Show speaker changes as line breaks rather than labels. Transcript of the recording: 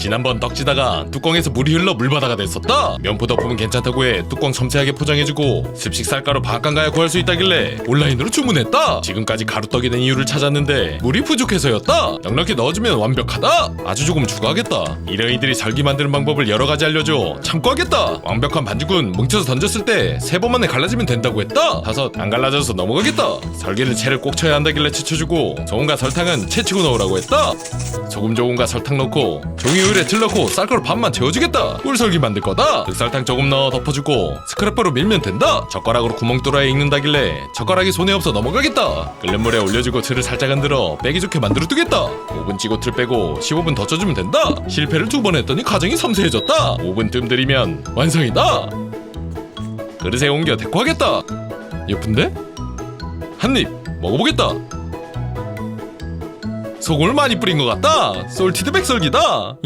지난번 떡지다가 뚜껑에서 물이 흘러 물바다가 됐었다. 면포 덮으면 괜찮다고 해 뚜껑 섬세하게 포장해주고 습식 쌀가루 바간가야 구할 수 있다길래 온라인으로 주문했다. 지금까지 가루떡이 된 이유를 찾았는데 물이 부족해서였다. 넉넉히 넣어주면 완벽하다. 아주 조금 추가하겠다. 이러이들이 설기 만드는 방법을 여러 가지 알려줘. 참고하겠다. 완벽한 반죽은 뭉쳐서 던졌을 때 세 번 만에 갈라지면 된다고 했다. 다섯 안 갈라져서 넘어가겠다. 설기는 채를 꼭 쳐야 한다길래 채쳐주고 소금과 설탕은 채치고 넣으라고 했다. 소금 조금과 설탕 넣고 종이 우유에 틀 넣고 쌀가루 반만 채워주겠다. 꿀설기 만들 거다. 흑설탕 조금 넣어 덮어주고 스크랩버로 밀면 된다. 젓가락으로 구멍 뚫어야 익는다길래 젓가락이 손에 없어 넘어가겠다. 끓는 물에 올려주고 틀을 살짝 흔들어 빼기 좋게 만들어 두겠다. 5분 찌고 틀 빼고 15분 더 쪄주면 된다. 실패를 두 번 했더니 가정이 섬세해졌다. 5분 뜸 들이면 완성이다. 그릇에 옮겨 데코하겠다. 예쁜데? 한 입 먹어보겠다 소금을 많이 뿌린 것 같다. 솔티드 백설기다